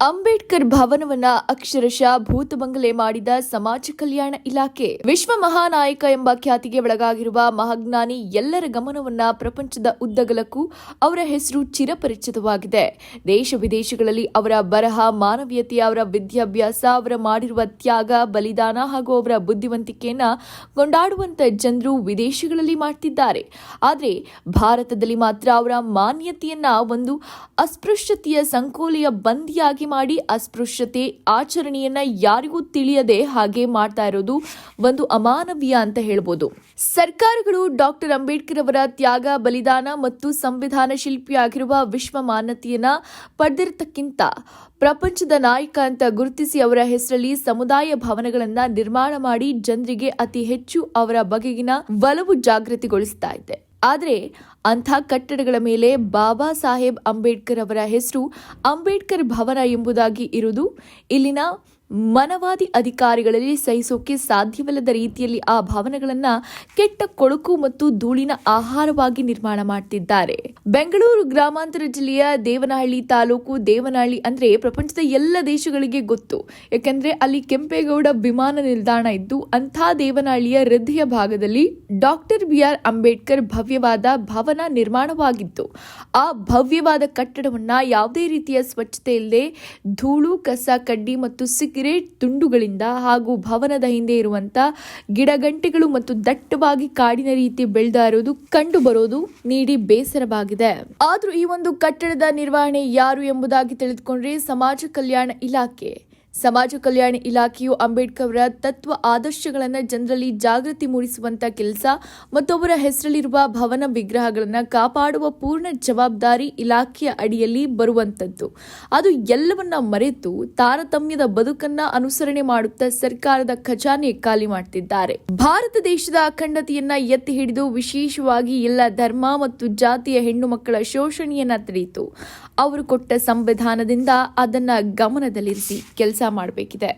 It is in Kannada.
ಅಂಬೇಡ್ಕರ್ ಭವನವನ್ನ ಅಕ್ಷರಶಃ ಭೂತಬಂಗಲೆ ಮಾಡಿದ ಸಮಾಜ ಕಲ್ಯಾಣ ಇಲಾಖೆ. ವಿಶ್ವ ಮಹಾನಾಯಕ ಎಂಬ ಖ್ಯಾತಿಗೆ ಒಳಗಾಗಿರುವ ಮಹಾಜ್ಞಾನಿ ಎಲ್ಲರ ಗಮನವನ್ನ ಪ್ರಪಂಚದ ಉದ್ದಗಲಕ್ಕೂ ಅವರ ಹೆಸರು ಚಿರಪರಿಚಿತವಾಗಿದೆ. ದೇಶ ವಿದೇಶಗಳಲ್ಲಿ ಅವರ ಬರಹ, ಮಾನವೀಯತೆ, ಅವರ ವಿದ್ಯಾಭ್ಯಾಸ, ಅವರ ಮಾಡಿರುವ ತ್ಯಾಗ, ಬಲಿದಾನ ಹಾಗೂ ಅವರ ಬುದ್ಧಿವಂತಿಕೆಯನ್ನ ಕೊಂಡಾಡುವಂತ ಜನರು ವಿದೇಶಗಳಲ್ಲಿ ಮಾಡ್ತಿದ್ದಾರೆ. ಆದರೆ ಭಾರತದಲ್ಲಿ ಮಾತ್ರ ಅವರ ಮಾನ್ಯತೆಯನ್ನ ಒಂದು ಅಸ್ಪೃಶ್ಯತೆಯ ಸಂಕೋಲೆಯ ಬಂದಿಯಾಗಿ ಮಾಡಿ ಅಸ್ಪೃಶ್ಯತೆ ಆಚರಣೆಯನ್ನ ಯಾರಿಗೂ ತಿಳಿಯದೆ ಹಾಗೆ ಮಾಡ್ತಾ ಇರೋದು ಒಂದು ಅಮಾನವೀಯ ಅಂತ ಹೇಳ್ಬೋದು. ಸರ್ಕಾರಗಳು ಡಾಕ್ಟರ್ ಅಂಬೇಡ್ಕರ್ ಅವರ ತ್ಯಾಗ, ಬಲಿದಾನ ಮತ್ತು ಸಂವಿಧಾನ ಶಿಲ್ಪಿಯಾಗಿರುವ ವಿಶ್ವ ಮಾನ್ಯತೆಯನ್ನ ಪಡೆದಿರತಕ್ಕಿಂತ ಪ್ರಪಂಚದ ನಾಯಕ ಅಂತ ಗುರುತಿಸಿ ಅವರ ಹೆಸರಲ್ಲಿ ಸಮುದಾಯ ಭವನಗಳನ್ನ ನಿರ್ಮಾಣ ಮಾಡಿ ಜನರಿಗೆ ಅತಿ ಹೆಚ್ಚು ಅವರ ಬಗೆಗಿನ ಒಲವು ಜಾಗೃತಿಗೊಳಿಸ್ತಾ ಇದೆ. ಆದರೆ ಅಂಥ ಕಟ್ಟಡಗಳ ಮೇಲೆ ಬಾಬಾ ಸಾಹೇಬ್ ಅಂಬೇಡ್ಕರ್ ಅವರ ಹೆಸರು ಅಂಬೇಡ್ಕರ್ ಭವನ ಎಂಬುದಾಗಿ ಇರುವುದು ಇಲ್ಲಿನ ಮನವಾದಿ ಅಧಿಕಾರಿಗಳಲ್ಲಿ ಸಹಿಸೋಕೆ ಸಾಧ್ಯವಿಲ್ಲದ ರೀತಿಯಲ್ಲಿ ಆ ಭವನಗಳನ್ನ ಕೆಟ್ಟ ಕೊಳಕು ಮತ್ತು ಧೂಳಿನ ಆಹಾರವಾಗಿ ನಿರ್ಮಾಣ ಮಾಡ್ತಿದ್ದಾರೆ. ಬೆಂಗಳೂರು ಗ್ರಾಮಾಂತರ ಜಿಲ್ಲೆಯ ದೇವನಹಳ್ಳಿ ತಾಲೂಕು ದೇವನಹಳ್ಳಿ ಅಂದ್ರೆ ಪ್ರಪಂಚದ ಎಲ್ಲ ದೇಶಗಳಿಗೆ ಗೊತ್ತು. ಯಾಕೆಂದ್ರೆ ಅಲ್ಲಿ ಕೆಂಪೇಗೌಡ ವಿಮಾನ ನಿಲ್ದಾಣ ಇದ್ದು ಅಂಥ ದೇವನಹಳ್ಳಿಯ ಹೃದಯ ಭಾಗದಲ್ಲಿ ಡಾಕ್ಟರ್ ಬಿ ಆರ್ ಅಂಬೇಡ್ಕರ್ ಭವ್ಯವಾದ ಭವನ ನಿರ್ಮಾಣವಾಗಿತ್ತು. ಆ ಭವ್ಯವಾದ ಕಟ್ಟಡವನ್ನ ಯಾವುದೇ ರೀತಿಯ ಸ್ವಚ್ಛತೆ ಇಲ್ಲದೆ ಧೂಳು, ಕಸ, ಕಡ್ಡಿ ಮತ್ತು ಸಿಗರೇಟ್ ತುಂಡುಗಳಿಂದ ಹಾಗೂ ಭವನದ ಹಿಂದೆ ಇರುವಂತ ಗಿಡಗಂಟೆಗಳು ಮತ್ತು ದಟ್ಟವಾಗಿ ಕಾಡಿನ ರೀತಿ ಬೆಳೆದ ಇರುವುದು ಕಂಡು ಬರೋದು ನೀಡಿ ಬೇಸರವಾಗಿದೆ. ಆದರೂ ಈ ಒಂದು ಕಟ್ಟಡದ ನಿರ್ವಹಣೆ ಯಾರು ಎಂಬುದಾಗಿ ತಿಳಿದುಕೊಂಡ್ರೆ ಸಮಾಜ ಕಲ್ಯಾಣ ಇಲಾಖೆ. ಸಮಾಜ ಕಲ್ಯಾಣ ಇಲಾಖೆಯು ಅಂಬೇಡ್ಕರ್ ತತ್ವ ಆದರ್ಶಗಳನ್ನು ಜನರಲ್ಲಿ ಜಾಗೃತಿ ಮೂಡಿಸುವಂತ ಕೆಲಸ, ಮತ್ತೊಬ್ಬರ ಹೆಸರಲ್ಲಿರುವ ಭವನ ವಿಗ್ರಹಗಳನ್ನು ಕಾಪಾಡುವ ಪೂರ್ಣ ಜವಾಬ್ದಾರಿ ಇಲಾಖೆಯ ಅಡಿಯಲ್ಲಿ ಬರುವಂತದ್ದು. ಅದು ಎಲ್ಲವನ್ನ ಮರೆತು ತಾರತಮ್ಯದ ಬದುಕನ್ನ ಅನುಸರಣೆ ಮಾಡುತ್ತಾ ಸರ್ಕಾರದ ಖಜಾನೆ ಖಾಲಿ ಮಾಡ್ತಿದ್ದಾರೆ. ಭಾರತ ದೇಶದ ಅಖಂಡತೆಯನ್ನ ಎತ್ತಿ ಹಿಡಿದು ವಿಶೇಷವಾಗಿ ಎಲ್ಲ ಧರ್ಮ ಮತ್ತು ಜಾತಿಯ ಹೆಣ್ಣು ಮಕ್ಕಳ ಶೋಷಣೆಯನ್ನ ತಡೆಯಿತು. ಅವರು ಕೊಟ್ಟ ಸಂವಿಧಾನದಿಂದ ಅದನ್ನ ಗಮನದಲ್ಲಿರಿಸಿ. ಮಾಡಬೇಕಿದೆ.